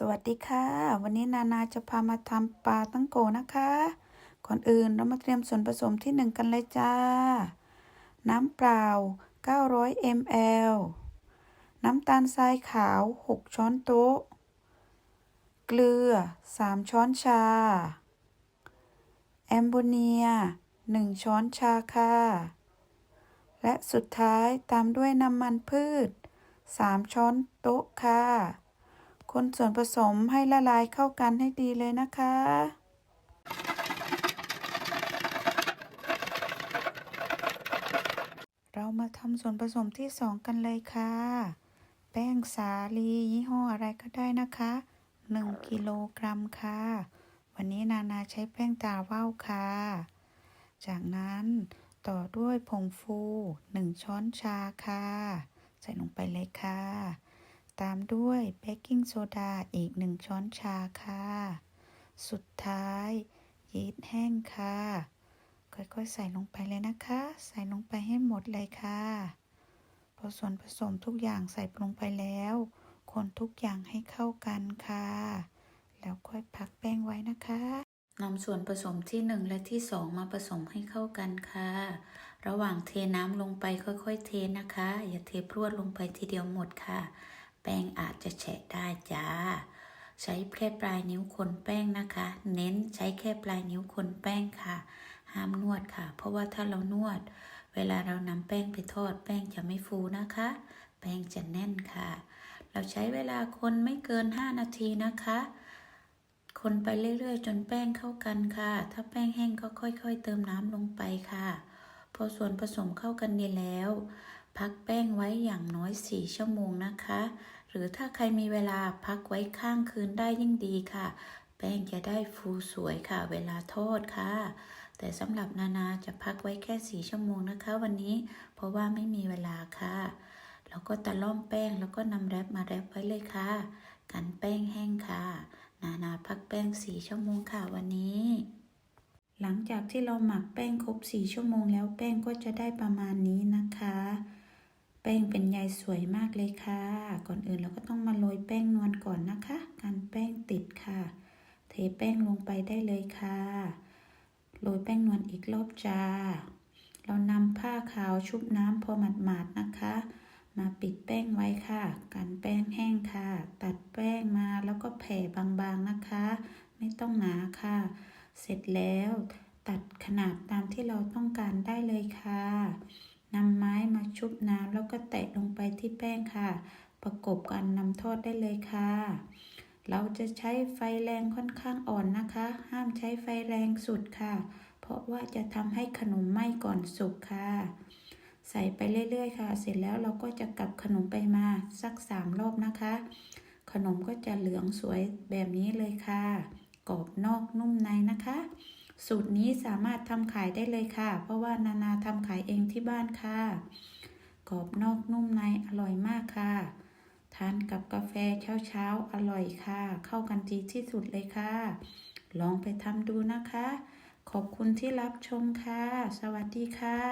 สวัสดีค่ะ วันนี้นานาจะพามาทำปลาตั้งโกนะคะ ก่อนอื่นเรามาเตรียมส่วนผสมที่หนึ่งกันเลยจ้า น้ำเปล่า 900 ml น้ำตาลทรายขาว 6 ช้อนโต๊ะ เกลือ 3 ช้อนชา แอมโบเนีย 1 ช้อนชาค่ะ และสุดท้ายตามด้วยน้ำมันพืช 3 ช้อนโต๊ะค่ะ คนส่วนผสมให้ละลายเข้ากันให้ดีเลยนะคะ เรามาทำส่วนผสมที่สองกันเลยค่ะ แป้งสาลียี่ห้ออะไรก็ได้นะคะ1กิโลกรัมค่ะ วันนี้นานาใช้แป้งตาว่าวค่ะ จากนั้นต่อด้วยผงฟู 1 ช้อนชาค่ะ ใส่ลงไปเลยค่ะ ตามด้วยเบกกิ้งโซดาอีก1ช้อนชาค่ะ สุดท้ายยีสต์แห้งค่ะ ค่อยๆ ใส่ลงไปเลยนะคะ ใส่ลงไปให้หมดเลยค่ะพอส่วนผสมทุกอย่างใส่ลงไปแล้ว คนทุกอย่างให้เข้ากันค่ะ แล้วค่อยพักแป้งไว้นะคะนำส่วนผสมที่ 1 และที่ 2 มาผสมให้เข้ากันค่ะ ระหว่างเทน้ำลงไปค่อยๆ เทนะคะ อย่าเทพรวดลงไปทีเดียวหมดค่ะ แป้งอาจจะแฉะได้จ้า ใช้แค่ปลายนิ้วคนแป้งนะคะ เน้นใช้แค่ปลายนิ้วคนแป้งค่ะ ห้ามนวดค่ะ เพราะว่าถ้าเรานวด เวลาเรานำแป้งไปทอด แป้งจะไม่ฟูนะคะ แป้งจะแน่นค่ะ เราใช้เวลาคนไม่เกิน 5 นาทีนะคะคนไปเรื่อยๆ จนแป้งเข้ากันค่ะ ถ้าแป้งแห้งก็ค่อยๆ เติมน้ำลงไปค่ะ พอส่วนผสมเข้ากันดีแล้ว พักแป้งไว้อย่างน้อย 4 ชั่วโมงนะคะ หรือถ้าใครมีเวลาพักไว้ข้างคืนได้ยิ่งดีค่ะ แป้งจะได้ฟูสวยค่ะ เวลาทอดค่ะ แต่สำหรับนานาจะพักไว้แค่ 4 ชั่วโมงนะคะ วันนี้เพราะว่าไม่มีเวลาค่ะแล้วก็ตะล่อมแป้งแล้วก็นำแรปมาแรปไว้เลยค่ะ กันแป้งแห้งค่ะ นานาพักแป้ง 4 ชั่วโมงค่ะวันนี้หลังจากที่เราหมักแป้งครบ 4 ชั่วโมงแล้วแป้งก็จะได้ประมาณนี้นะคะ แป้งเป็นใยสวยมากเลยค่ะ ก่อนอื่นเราก็ต้องมาโรยแป้งนวลก่อนนะคะกันแป้งติดค่ะ เทแป้งลงไปได้เลยค่ะโรยแป้งนวลอีกรอบจ้า เรานำผ้าขาวชุบน้ำพอหมาดๆนะคะ มาปิดแป้งไว้ค่ะ กันแป้งแห้งค่ะ ตัดแป้งมาแล้วก็แผ่บางๆนะคะ ไม่ต้องหนาค่ะ เสร็จแล้ว ตัดขนาดตามที่เราต้องการได้เลยค่ะ นำไม้มาชุบน้ำแล้วก็แตะลงไปที่แป้งค่ะ ประกบกันนำทอดได้เลยค่ะ เราจะใช้ไฟแรงค่อนข้างอ่อนนะคะ ห้ามใช้ไฟแรงสุดค่ะ เพราะว่าจะทำให้ขนมไหม้ก่อนสุกค่ะ ใส่ไปเรื่อยๆค่ะ เสร็จแล้วเราก็จะกลับขนมไปมาสักสามรอบนะคะ ขนมก็จะเหลืองสวยแบบนี้เลยค่ะ กรอบนอกนุ่มในนะคะ สูตรนี้สามารถทำขายได้เลยค่ะ เพราะว่านานาทำขายเองที่บ้านค่ะ กรอบนอกนุ่มในอร่อยมากค่ะ ทานกับกาแฟเช้าๆ อร่อยค่ะ เข้ากันดีที่สุดเลยค่ะ ลองไปทำดูนะคะ ขอบคุณที่รับชมค่ะ สวัสดีค่ะ